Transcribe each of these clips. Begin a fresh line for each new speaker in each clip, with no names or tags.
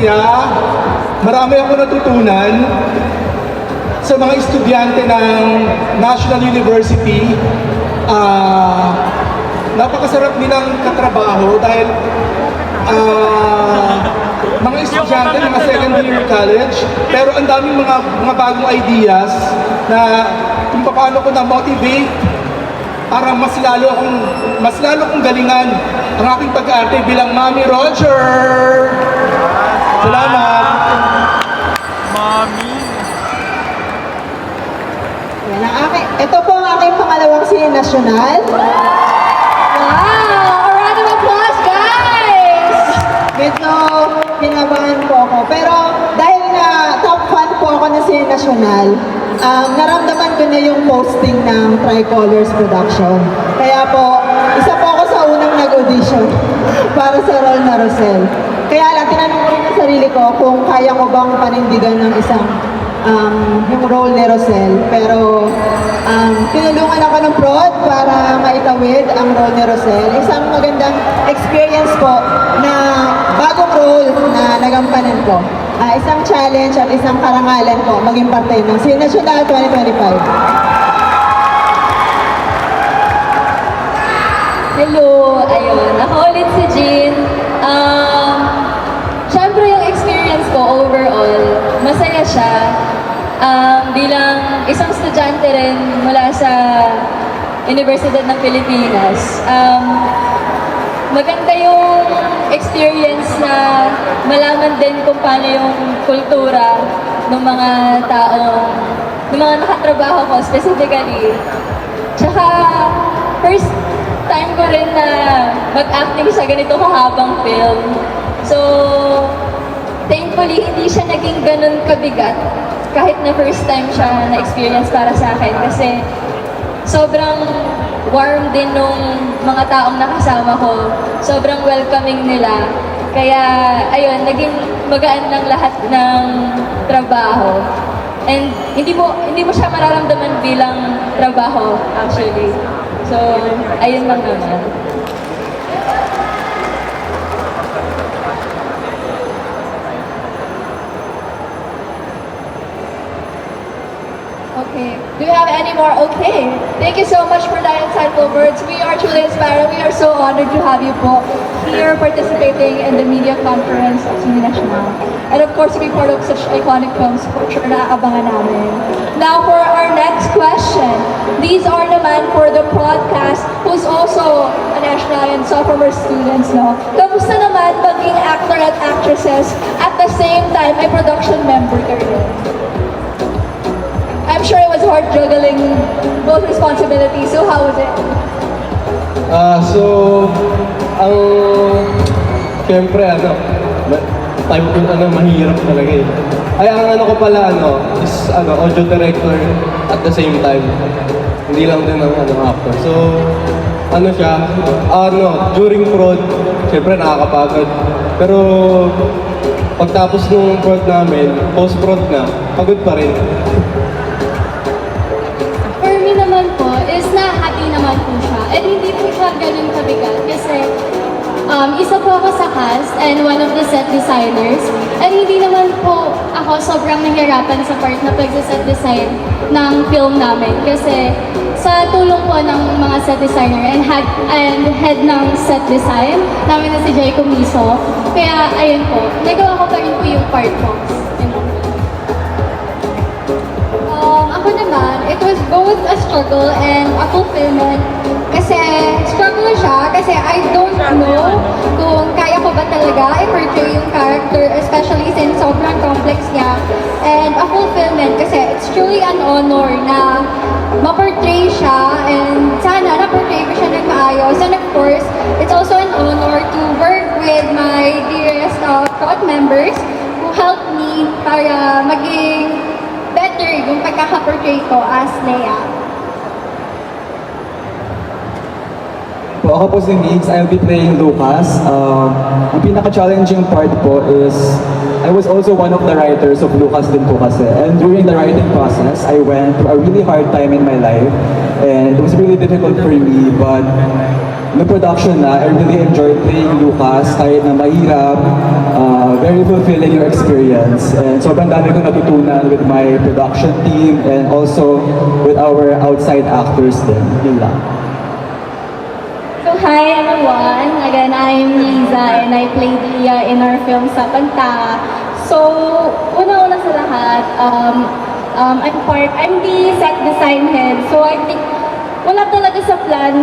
masaya. Marami ako natutunan sa mga estudyante ng National University. Ah, napakasarap nilang katrabaho dahil ah, mga estudyante ng mga second year college, pero ang daming mga mga bagong ideas na kung paano ko na-motivate para mas lalo akong mas lalo kong galingan ang aking pag-arte bilang Mami Roger. Salamat.
Mommy.
Yan ang aking, ito po ang aking pangalawang sine national.
Wow! A round of applause, guys!
Medyo kinabahan po ako. Pero dahil na top fan po ako ng sine national, um, naramdaman ko na yung posting ng Tricolors Production. Kaya po, isa po ako sa unang nag-audition para sa role na Rosel. Kaya lang, tinanong sarili ko kung kaya ko bang panindigan ng isang um, yung role ni Rosel. Pero um, tinulungan ako ng prod para maitawid ang role ni Rosel. Isang magandang experience po na bagong role na nagampanan ko. Ah, isang challenge at isang karangalan po maging parte ng Sinational 2025.
Hello! Ayun, ako ulit si Jean. Um, siya. Um, bilang isang estudyante rin mula sa Universidad ng Pilipinas. Um, maganda yung experience na malaman din kung paano yung kultura ng mga taong, ng mga nakatrabaho ko specifically. Tsaka, first time ko rin na mag-acting sa ganito kahabang film. So, thankfully, hindi siya naging ganun kabigat kahit na first time siya na-experience para sa akin kasi sobrang warm din nung mga taong nakasama ko. Sobrang welcoming nila. Kaya, ayun, naging magaan lang lahat ng trabaho. And hindi mo hindi mo siya mararamdaman bilang trabaho actually. So, ayun lang naman. Okay. Do you have any more? Okay. Thank you so much for that insightful words. We are truly inspired. We are so honored to have you po here participating in the media conference of Cine National. And of course, to be part of such iconic films, for sure na-abangan namin. Now for our next question. These are the naman for the podcast who's also a national and sophomore students, no? Kamusta naman maging actor at actresses at the same time ay production member? I'm sure it was hard juggling both responsibilities. So how was it?
Ah, so, ang, siyempre, ano, time ko, ano, mahirap talaga eh. Ay, ang ano ko pala, ano, is, ano, audio director at the same time. Hindi lang din ang, ano, actor. So, ano siya, ano, during prod, siyempre nakakapagod. Pero, pagtapos nung prod namin, post-prod na, pagod pa rin.
Um, isa po ako sa cast and one of the set designers. And hindi naman po ako sobrang nahirapan sa part na pag-set design ng film namin. Kasi sa tulong po ng mga set designer and head, and head ng set design namin na si Jay Comiso. Kaya ayun po, nagawa ko pa rin po yung part ko. Um, ako naman, it was both a struggle and a fulfillment. Struggle siya kasi I don't know kung kaya ko ba talaga i-portray yung character, especially since sobrang complex niya. And a fulfillment kasi it's truly an honor na ma-portray siya and sana na-portray ko siya ng maayos. And of course, it's also an honor to work with my dearest uh, crowd members who helped me para maging better yung pagkaka-portray ko as Leia.
Po, ako po si Migs. I'll be playing Lucas. Um, ang pinaka-challenging part po is I was also one of the writers of Lucas din po kasi. And during the writing process, I went through a really hard time in my life. And it was really difficult for me. But no production na, I really enjoyed playing Lucas kahit na mahirap. Uh, very fulfilling yung experience. And sobrang dami kong natutunan with my production team and also with our outside actors din. Yun lang.
So hi everyone, again I'm Liza and I played Leah in our film Sapanta. So una-una sa lahat, um, um, I'm part, I'm the set design head. So I think wala talaga sa plan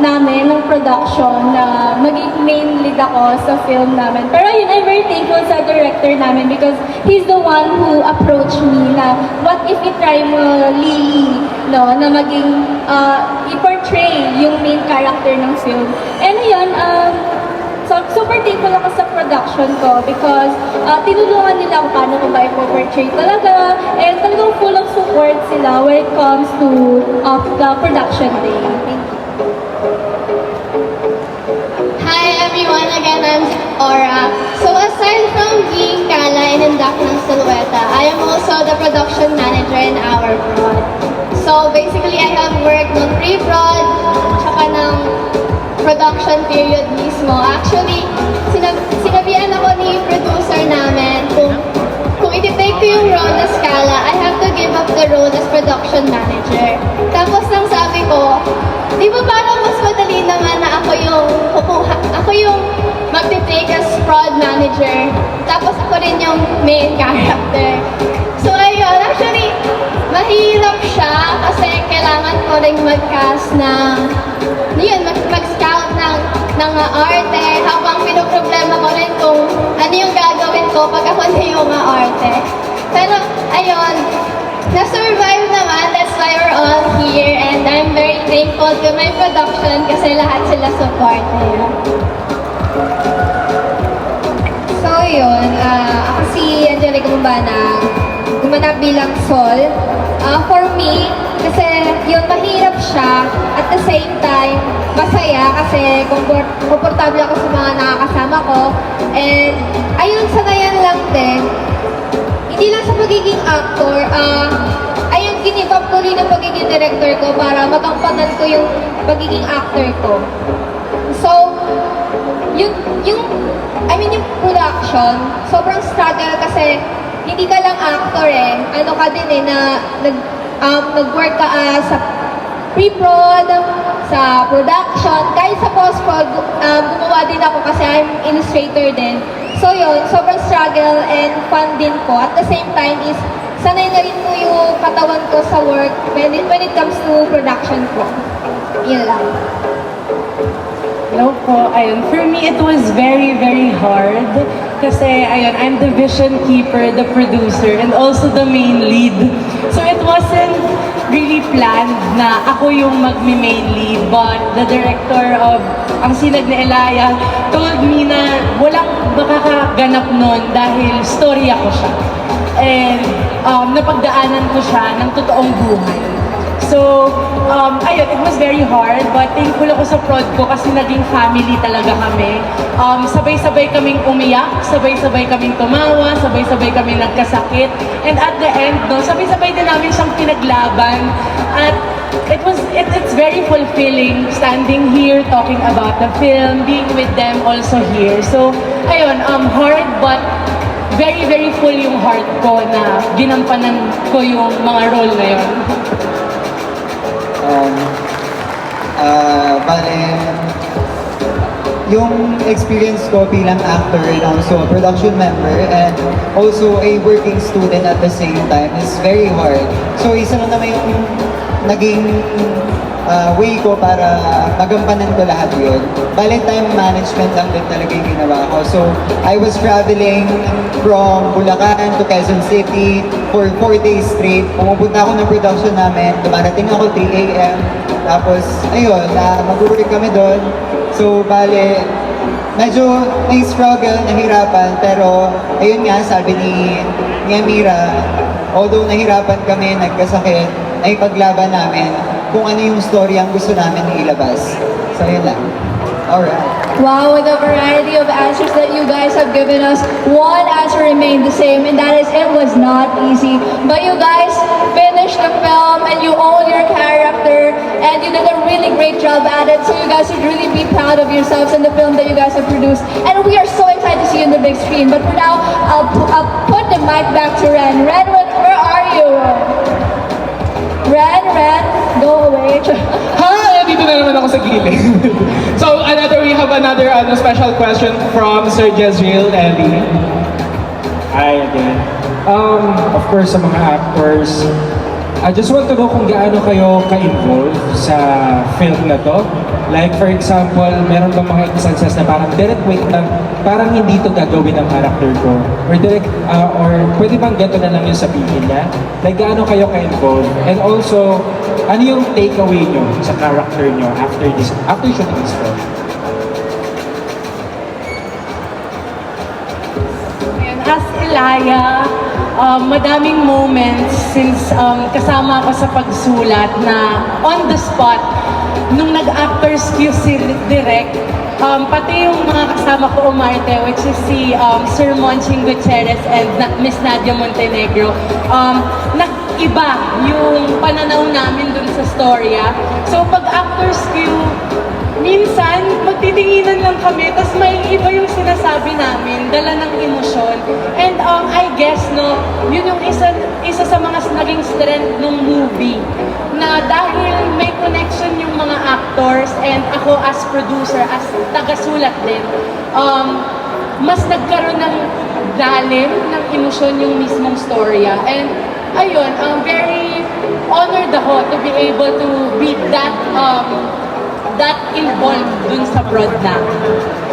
namin ng production na maging main lead ako sa film namin. Pero yun, I'm very thankful sa director namin because he's the one who approached me na what if i-try mo Lily, no, na maging uh, i-portray yung main character ng film. And yun, um, so, super thankful ako sa production ko because uh, tinulungan nila ako paano ko ba i-portray talaga and talagang full of support sila when it comes to uh, the production day. Thank you.
Hi everyone, again I'm Aura. So aside from being Kala and Indak ng Silueta, I am also the production manager in our prod. So basically, I have worked ng pre-prod, tsaka ng production period mismo. Actually, sinab sinabihan ako ni producer namin kung kung iti-take ko yung role na Scala, I have to give up the role as production manager. Tapos nang sabi ko, di ba parang mas madali naman na ako yung kukuha, ako yung magti-take as prod manager, tapos ako rin yung main character. So ayun, actually, mahirap siya kasi kailangan ko rin mag-cast ng, yun, ng, uh, arte habang pinoproblema ko rin kung ano yung gagawin ko pag ako na yung uh, arte. Pero ayun, na-survive naman, that's why we're all here and I'm very thankful to my production kasi lahat sila supportive.
So yun, ah, ako si Angelica Bumbana, gumanap bilang Sol. Ah, for me, kasi yun, mahirap siya. At the same time, masaya kasi komfort, komportable ako sa mga nakakasama ko. And ayun, sanayan lang din. Hindi lang sa pagiging actor, ah, ayun, up ko rin ang pagiging director ko para magampanan ko yung pagiging actor ko. So, yung, yung, I mean, yung production, sobrang struggle kasi hindi ka lang actor eh. Ano ka din eh, na nag, um, nag-work ka ah, sa pre-prod, sa production, kahit sa post-prod, um, gumawa din ako kasi I'm illustrator din. So yun, sobrang struggle and fun din ko. At the same time is, sanay na rin ko yung katawan ko sa work when it, when it comes to production ko. Yun lang.
Hello po. Ayun, for me, it was very, very hard. Kasi, ayun, I'm the vision keeper, the producer, and also the main lead. So, it wasn't really planned na ako yung magmi-main lead. But the director of Ang Sinag na Elaya told me na walang makakaganap nun dahil storya ko siya. And um, napagdaanan ko siya ng totoong buhay. So, um, ayun, it was very hard, but thankful ako sa prod ko kasi naging family talaga kami. Um, sabay-sabay kaming umiyak, sabay-sabay kaming tumawa, sabay-sabay kaming nagkasakit. And at the end, no, sabay-sabay din namin siyang pinaglaban. At it was, it, it's very fulfilling standing here, talking about the film, being with them also here. So, ayun, um, hard, but very, very full yung heart ko na ginampanan ko yung mga role na yun.
Um, ah, bale, yung experience ko bilang actor and also a production member and also a working student at the same time is very hard. So isa na naman yung naging ah, way ko para magampanan ko lahat yun. Bale, time management lang din talaga yung ginawa ko. So, I was traveling from Bulacan to Quezon City for 4 days straight. Pumupunta ako ng production namin. Dumarating ako 3 a.m. Tapos, ayun, na mag-work kami doon. So, bale, medyo na-struggle, nahirapan. Pero, ayun nga, sabi ni, ni Amira, although nahirapan kami, nagkasakit, ay paglaban namin kung ano yung story ang gusto namin ilabas. So, yun lang. Alright.
Wow, with the variety of answers that you guys have given us, one answer remained the same, and that is it was not easy. But you guys finished the film and you own your character, and you did a really great job at it. So you guys should really be proud of yourselves and the film that you guys have produced. And we are so excited to see you on the big screen. But for now, I'll, I'll put the mic back to Ren. Ren, where are you? Ren, Ren, go away.
Hi! Dito na naman ako sa gilid. so, another, we have another ano, special question from Sir Jezreel Ellie.
Hi again. Um, of course, sa mga actors, I just want to know kung gaano kayo ka-involved sa film na to. Like, for example, meron bang mga instances na parang direct wait lang, parang hindi to gagawin ng character ko. Or direct, uh, or pwede bang ganito na lang yung sabihin niya? Like, gaano kayo ka-involved? And also, ano yung takeaway nyo sa character nyo after this, after shooting this film?
As Elaya, um, madaming moments since um, kasama ako sa pagsulat na on the spot, nung nag-actors cue si Direk, um, pati yung mga kasama ko umarte, which is si um, Sir Monching Gutierrez and na- Miss Nadia Montenegro, um, nag-iba yung pananaw namin dun sa storya. So pag actors cue, minsan magtitinginan lang kami, tapos may iba yung sinasabi namin, dala ng emosyon. And um, I guess, no, yun yung isa, isa sa mga naging strength ng movie. Na dahil may connection yung mga actors and ako as producer, as tagasulat din, um, mas nagkaroon ng lalim ng emosyon yung mismong storya. And ayun, I'm very honored ako to be able to be that um, that involved dun sa broad na.